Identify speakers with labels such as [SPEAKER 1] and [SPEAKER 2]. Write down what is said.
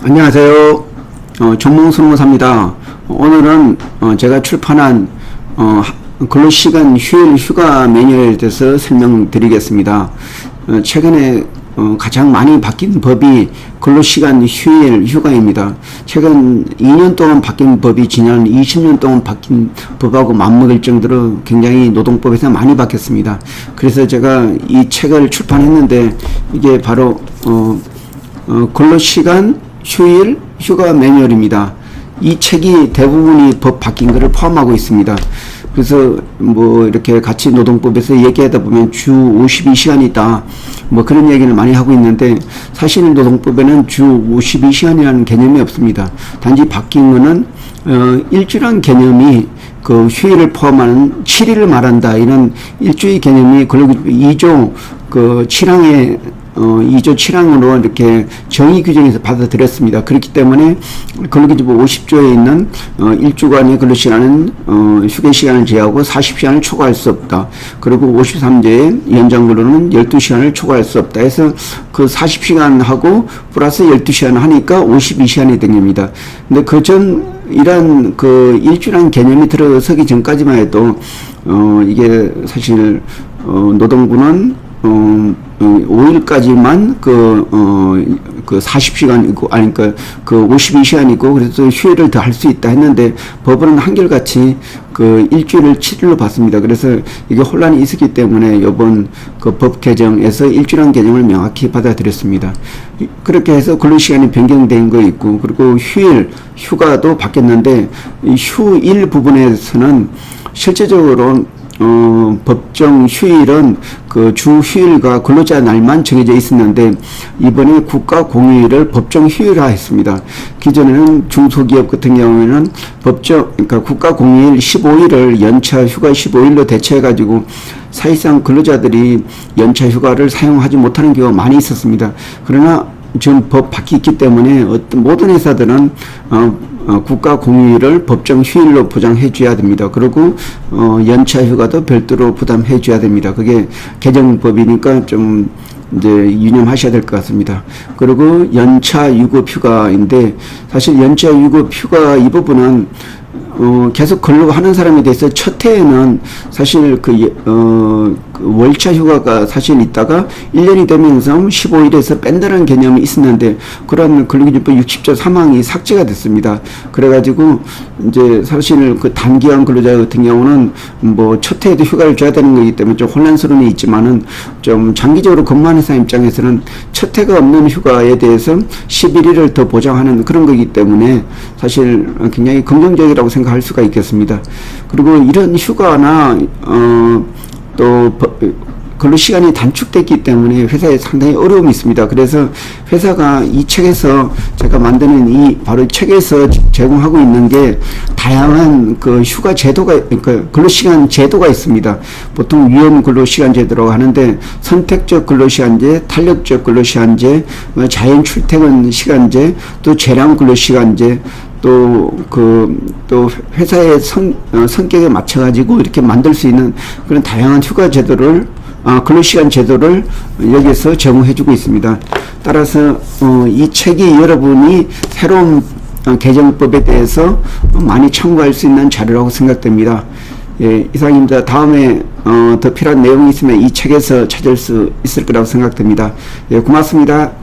[SPEAKER 1] 안녕하세요. 어, 정몽순호사입니다. 오늘은 어, 제가 출판한 어, 하- 근로시간 휴일 휴가 매뉴얼에 대해서 설명드리겠습니다. 어, 최근에 어, 가장 많이 바뀐 법이 근로시간 휴일 휴가입니다. 최근 2년 동안 바뀐 법이 지난 20년 동안 바뀐 법하고 맞먹을 정도로 굉장히 노동법에서 많이 바뀌었습니다. 그래서 제가 이 책을 출판했는데 이게 바로 어, 어, 근로시간, 휴일, 휴가 매뉴얼입니다. 이 책이 대부분이 법 바뀐 것을 포함하고 있습니다. 그래서 뭐 이렇게 같이 노동법에서 얘기하다 보면 주 52시간이다. 뭐 그런 얘기를 많이 하고 있는데 사실 노동법에는 주 52시간이라는 개념이 없습니다. 단지 바뀐 거는 어, 일주란 개념이 그 휴일을 포함하는 7일을 말한다. 이런 일주의 개념이 그리고 2조 그 7항에 어, 2조 7항으로 이렇게 정의 규정에서 받아들였습니다. 그렇기 때문에 근로기준법 50조에 있는 어, 1주간의 근로시간은 어, 휴게시간을 제하고 40시간을 초과할 수 없다. 그리고 53조의 연장근로는 12시간을 초과할 수 없다. 해서 그 40시간하고 플러스 12시간 하니까 52시간이 된 겁니다. 근데 그 전 이런 그 일주란 개념이 들어서기 전까지만 해도 어 이게 사실 어 노동부는 어 5일까지만 그, 어, 그 40시간이고, 아니, 그, 그 52시간이고, 그래서 휴일을 더 할 수 있다 했는데, 법은 한결같이 그 일주일을 7일로 봤습니다. 그래서 이게 혼란이 있었기 때문에 이번 그 법 개정에서 일주일한 개념을 명확히 받아들였습니다. 이- 그렇게 해서 근로시간이 변경된 거 있고, 그리고 휴일, 휴가도 바뀌었는데, 이 휴일 부분에서는 실제적으로 어, 법정 휴일은 그 주 휴일과 근로자 날만 정해져 있었는데 이번에 국가 공휴일을 법정 휴일화 했습니다. 기존에는 중소기업 같은 경우에는 법정 그러니까 국가 공휴일 15일을 연차 휴가 15일로 대체해 가지고 사실상 근로자들이 연차 휴가를 사용하지 못하는 경우가 많이 있었습니다. 그러나 지금 법 바뀌었기 때문에 어떤 모든 회사들은 어, 어, 국가 공휴일을 법정 휴일로 보장해 줘야 됩니다. 그리고 어, 연차 휴가도 별도로 부담해 줘야 됩니다. 그게 개정법이니까 좀 이제 유념하셔야 될 것 같습니다. 그리고 연차 유급 휴가인데 사실 연차 유급 휴가 이 부분은 어, 계속 근로하는 사람에 대해서 첫 해에는 사실 그, 예- 어, 그 월차 휴가가 사실 있다가 1년이 되면서 15일에서 뺀다는 개념이 있었는데 그런 근로기준법 60조 3항이 삭제가 됐습니다. 그래가지고 이제 사실 그 단기간 근로자 같은 경우는 뭐첫 해에도 휴가를 줘야 되는 거기 때문에 좀 혼란스러움이 있지만은 좀 장기적으로 근무하는 사람 입장에서는 첫 해가 없는 휴가에 대해서 11일을 더 보장하는 그런 거기 때문에 사실 굉장히 긍정적이라고 생각할 수가 있겠습니다. 그리고 이런 휴가나 어 또 근로 시간이 단축됐기 때문에 회사에 상당히 어려움이 있습니다. 그래서 회사가 이 책에서 제가 만드는 이 바로 책에서 제공하고 있는 게 다양한 그 휴가 제도가 그러니까 근로 시간 제도가 있습니다. 보통 위험 근로 시간 제도라고 하는데 선택적 근로 시간제, 탄력적 근로 시간제, 어, 자연 출퇴근 시간제, 또 재량 근로 시간제 또 그 또 회사의 성, 어, 성격에 맞춰 가지고 이렇게 만들 수 있는 그런 다양한 휴가 제도를 아, 근로시간 제도를 여기서 제공해주고 있습니다. 따라서 어, 이 책이 여러분이 새로운 어, 개정법에 대해서 많이 참고할 수 있는 자료라고 생각됩니다. 예, 이상입니다. 다음에 어, 더 필요한 내용이 있으면 이 책에서 찾을 수 있을 거라고 생각됩니다. 예, 고맙습니다.